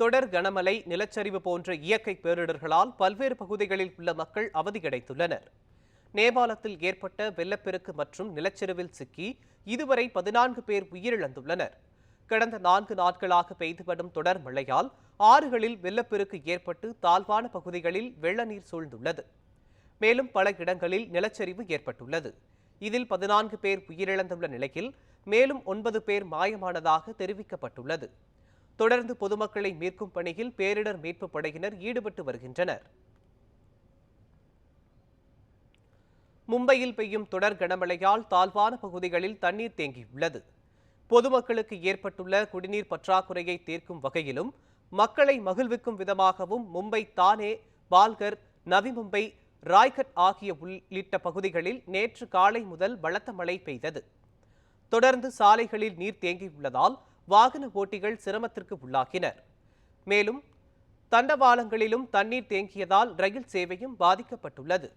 தொடர் கனமழை நிலச்சரிவு போன்ற இயற்கை பேரிடர்களால் பல்வேறு பகுதிகளில் உள்ள மக்கள் அவதியடைந்துள்ளனர் நேபாளத்தில் ஏற்பட்ட வெள்ளப்பெருக்கு மற்றும் நிலச்சரிவில் சிக்கி இதுவரை பதினான்கு பேர் உயிரிழந்துள்ளனர். கடந்த நான்கு நாட்களாக பெய்து வரும் தொடர் மழையால் ஆறுகளில் வெள்ளப்பெருக்கு ஏற்பட்டு தாழ்வான பகுதிகளில் வெள்ள நீர் சூழ்ந்துள்ளது. மேலும் பல இடங்களில் நிலச்சரிவு ஏற்பட்டுள்ளது. இதில் பதினான்கு பேர் உயிரிழந்துள்ள நிலையில் மேலும் ஒன்பது பேர் மாயமானதாக தெரிவிக்கப்பட்டுள்ளது. தொடர்ந்து பொதுமக்களை மீட்கும் பணியில் பேரிடர் மீட்பு படையினர் ஈடுபட்டு வருகின்றனர். மும்பையில் பெய்யும் தொடர் கனமழையால் தாழ்வான பகுதிகளில் தண்ணீர் தேங்கியுள்ளது. பொதுமக்களுக்கு ஏற்பட்டுள்ள குடிநீர் பற்றாக்குறையை தீர்க்கும் வகையிலும் மக்களை மகிழ்விக்கும் விதமாகவும் மும்பை தானே பால்கர் நவி மும்பை ராய்கட் ஆகிய உள்ளிட்ட பகுதிகளில் நேற்று காலை முதல் பலத்த மழை பெய்தது. தொடர்ந்து சாலைகளில் நீர் தேங்கியுள்ளதால் வாகன ஓட்டிகள் சிரமத்திற்கு உள்ளாகினர். மேலும் தண்டவாளங்களிலும் தண்ணீர் தேங்கியதால் ரயில் சேவையும் பாதிக்கப்பட்டுள்ளது.